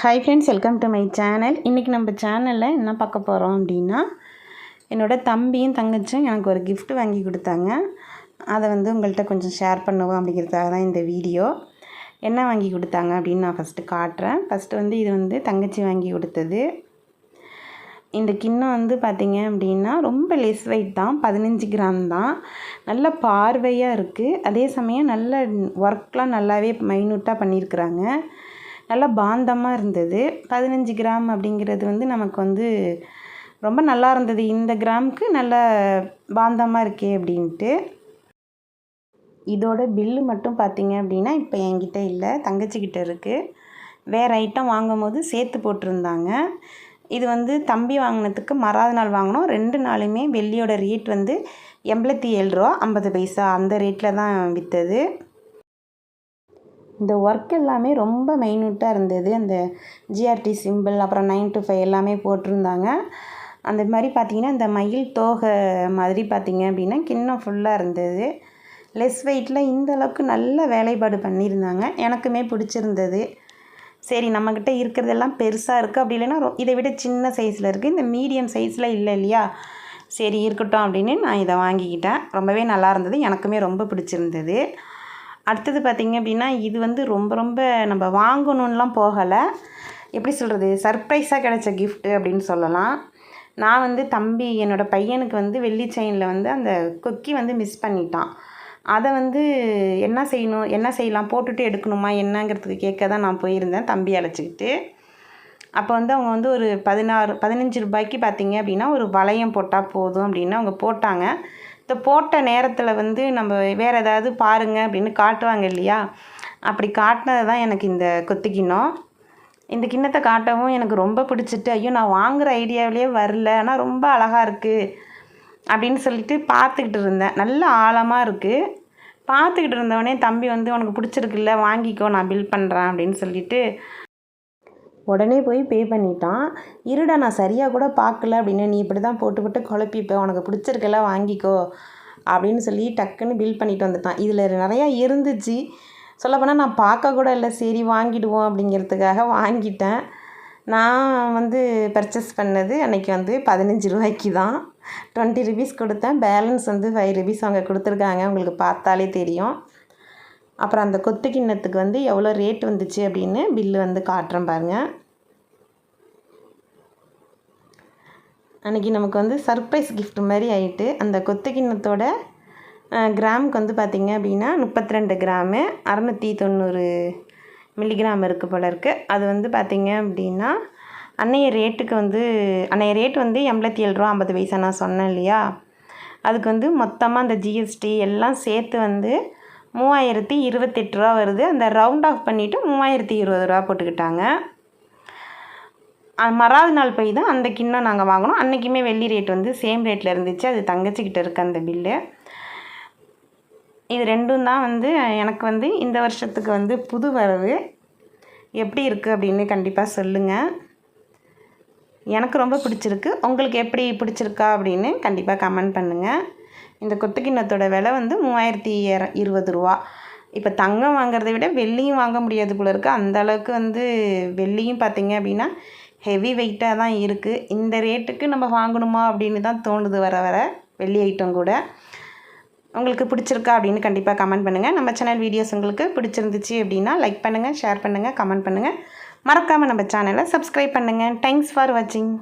Hi friends welcome to my channel இன்றைக்கி நம்ம சேனலில் என்ன பார்க்க போகிறோம் அப்படின்னா என்னோடய தம்பியும் தங்கச்சும் எனக்கு ஒரு கிஃப்ட் வாங்கி கொடுத்தாங்க. அதை வந்து உங்கள்கிட்ட கொஞ்சம் ஷேர் பண்ணுவோம் அப்படிங்கிறதுக்காக தான் இந்த வீடியோ என்ன வாங்கி கொடுத்தாங்க அப்படின்னு நான் ஃபஸ்ட்டு காட்டுறேன். ஃபஸ்ட்டு வந்து இது வந்து தங்கச்சி வாங்கி கொடுத்தது. இந்த கிண்ணம் வந்து பார்த்திங்க அப்படின்னா ரொம்ப லெஸ் வெயிட் தான் பதினஞ்சு கிராம் தான். நல்ல பார்வையாக இருக்குது அதே சமயம் நல்ல ஒர்க்லாம் நல்லாவே மைனூட்டாக பண்ணியிருக்கிறாங்க நல்லா பாந்தமாக இருந்தது. பதினஞ்சு கிராம் அப்படிங்கிறது வந்து நமக்கு வந்து ரொம்ப நல்லா இருந்தது. இந்த கிராமுக்கு நல்ல பாந்தமாக இருக்கே அப்படின்ட்டு. இதோட பில்லு மட்டும் பார்த்தீங்க அப்படின்னா இப்போ என்கிட்ட இல்லை. தங்கச்சிக்கிட்ட இருக்குது வேறு ஐட்டம் வாங்கும்போது சேர்த்து போட்டிருந்தாங்க. இது வந்து தம்பி வாங்கினதுக்கு மறாவது நாள் வாங்கினோம். ரெண்டு நாளுமே வெள்ளியோட ரேட் வந்து எண்பத்தி ஏழு ரூபா ஐம்பது பைசா அந்த ரேட்டில் தான் விற்றது இந்த ஒர்க் எல்லாமே ரொம்ப மைன்யூட்டாக இருந்தது. அந்த ஜிஆர்டி சிம்பிள் அப்புறம் நைன் டு ஃபைவ் எல்லாமே போட்டிருந்தாங்க. அந்த மாதிரி பார்த்திங்கன்னா இந்த மயில் தோகை மாதிரி பார்த்திங்க அப்படின்னா கிண்ணம் ஃபுல்லாக இருந்தது. லெஸ் வெயிட்டில் இந்த அளவுக்கு நல்ல வேலைப்பாடு பண்ணியிருந்தாங்க. எனக்குமே பிடிச்சிருந்தது. சரி நம்மக்கிட்ட இருக்கிறதெல்லாம் பெருசாக இருக்குது அப்படி இல்லைன்னா ரொ இதை விட சின்ன சைஸில் இருக்குது இந்த மீடியம் சைஸில் இல்லை இல்லையா? சரி இருக்கட்டும் அப்படின்னு நான் இதை வாங்கிக்கிட்டேன். ரொம்பவே நல்லா இருந்தது. எனக்குமே ரொம்ப பிடிச்சிருந்தது. அடுத்தது பார்த்திங்க அப்படின்னா இது வந்து ரொம்ப ரொம்ப நம்ம வாங்கணுன்னெலாம் போகலை. எப்படி சொல்கிறது சர்ப்ரைஸாக கிடச்ச கிஃப்ட்டு அப்படின்னு சொல்லலாம். நான் வந்து தம்பி என்னோடய பையனுக்கு வந்து வெள்ளி செயினில் வந்து அந்த கொக்கி வந்து மிஸ் பண்ணிட்டான். அதை வந்து என்ன செய்யணும்? என்ன செய்யலாம்? போட்டுட்டு எடுக்கணுமா? என்னங்கிறதுக்கு கேட்க தான் நான் போயிருந்தேன் தம்பி அழைச்சிக்கிட்டு. அப்போ வந்து அவங்க வந்து ஒரு பதினாறு பதினஞ்சு ரூபாய்க்கு பார்த்தீங்க அப்படின்னா ஒரு வளையம் போட்டால் போதும் அப்படின்னு அவங்க போட்டாங்க. இந்த போட்ட நேரத்தில் வந்து நம்ம வேறு ஏதாவது பாருங்கள் அப்படின்னு காட்டுவாங்க இல்லையா? அப்படி காட்டினது தான் எனக்கு இந்த கொத்து கிண்ணம். இந்த கிண்ணத்தை காட்டவும் எனக்கு ரொம்ப பிடிச்சிட்டு ஐயோ நான் வாங்குகிற ஐடியாவிலே வரல. ஆனால் ரொம்ப அழகாக இருக்குது அப்படின்னு சொல்லிட்டு பார்த்துக்கிட்டு இருந்தேன். நல்ல ஆழமாக இருக்குது பார்த்துக்கிட்டு இருந்தவொடனே தம்பி வந்து உனக்கு பிடிச்சிருக்குல்ல வாங்கிக்கோ நான் பில் பண்ணுறேன் அப்படின்னு சொல்லிட்டு உடனே போய் பே பண்ணிட்டான். இருடா நான் சரியாக கூட பார்க்கல அப்படின்னு நீ இப்படி தான் போட்டு போட்டு குழப்பிப்ப. உனக்கு பிடிச்சிருக்கல வாங்கிக்கோ அப்படின்னு சொல்லி டக்குன்னு பில் பண்ணிட்டு வந்துட்டான். இதில் நிறையா இருந்துச்சு. சொல்லப்போனால் நான் பார்க்க கூட இல்லை. சரி வாங்கிடுவோம் அப்படிங்கிறதுக்காக வாங்கிட்டேன். நான் வந்து பர்ச்சேஸ் பண்ணது அன்றைக்கி வந்து பதினஞ்சு ரூபாய்க்கு தான். டுவெண்ட்டி ருபீஸ் கொடுத்தேன். பேலன்ஸ் வந்து ஃபைவ் ருபீஸ் அவங்க கொடுத்துருக்காங்க. உங்களுக்கு பார்த்தாலே தெரியும். அப்புறம் அந்த கொத்து கிண்ணத்துக்கு வந்து எவ்வளோ ரேட் வந்துச்சு அப்படின்னு பில்லு வந்து காட்டுறேன் பாருங்கள் அன்றைக்கி நமக்கு வந்து சர்ப்ரைஸ் கிஃப்ட் மாதிரி ஆகிட்டு அந்த கொத்து கிண்ணத்தோட கிராமுக்கு வந்து பார்த்திங்க அப்படின்னா முப்பத்தி ரெண்டு கிராமு அறநூற்றி தொண்ணூறு மில்லிகிராம் இருக்குது போல இருக்குது அது வந்து பார்த்திங்க அப்படின்னா அன்னைய ரேட்டுக்கு வந்து அன்னைய ரேட் வந்து எண்பத்தி ஏழு ரூபா ஐம்பது பைசா நான் சொன்னேன் இல்லையா? அதுக்கு வந்து மொத்தமாக அந்த ஜிஎஸ்டி எல்லாம் சேர்த்து வந்து மூவாயிரத்தி இருபத்தெட்டு ரூபா வருது. அந்த ரவுண்ட் ஆஃப் பண்ணிவிட்டு மூவாயிரத்தி இருபது ரூபா போட்டுக்கிட்டாங்க. மறாவது நாள் போய் தான் அந்த கிண்ணம் நாங்கள் வாங்கினோம். அன்றைக்குமே வெள்ளி ரேட் வந்து சேம் ரேட்டில் இருந்துச்சு. அது தங்கச்சிக்கிட்ட இருக்க அந்த பில்லு இது ரெண்டும் தான் வந்து எனக்கு வந்து இந்த வருஷத்துக்கு வந்து புது வரவு. எப்படி இருக்குது அப்படின்னு கண்டிப்பாக சொல்லுங்கள் எனக்கு ரொம்ப பிடிச்சிருக்கு. உங்களுக்கு எப்படி பிடிச்சிருக்கா அப்படின்னு கண்டிப்பாக கமெண்ட் பண்ணுங்கள் இந்த கொத்துக்கிண்ணத்தோட விலை வந்து மூவாயிரத்தி இர இருபது ரூபா. இப்போ தங்கம் வாங்குறதை விட வெள்ளியும் வாங்க முடியாது போல இருக்குது அந்த அளவுக்கு வந்து வெள்ளியும் பார்த்திங்க அப்படின்னா ஹெவி வெயிட்டாக தான் இருக்குது இந்த ரேட்டுக்கு நம்ம வாங்கணுமா அப்படின்னு தான் தோணுது வர வர வெள்ளி ஐட்டம் கூட. உங்களுக்கு பிடிச்சிருக்கா அப்படின்னு கண்டிப்பாக கமெண்ட் பண்ணுங்கள் நம்ம சேனல் வீடியோஸ் உங்களுக்கு பிடிச்சிருந்துச்சு அப்படின்னா லைக் பண்ணுங்கள் ஷேர் பண்ணுங்கள் கமெண்ட் பண்ணுங்கள் மறக்காமல் நம்ம சேனலை சப்ஸ்கிரைப் பண்ணுங்கள் தேங்க்ஸ் ஃபார் வாட்சிங்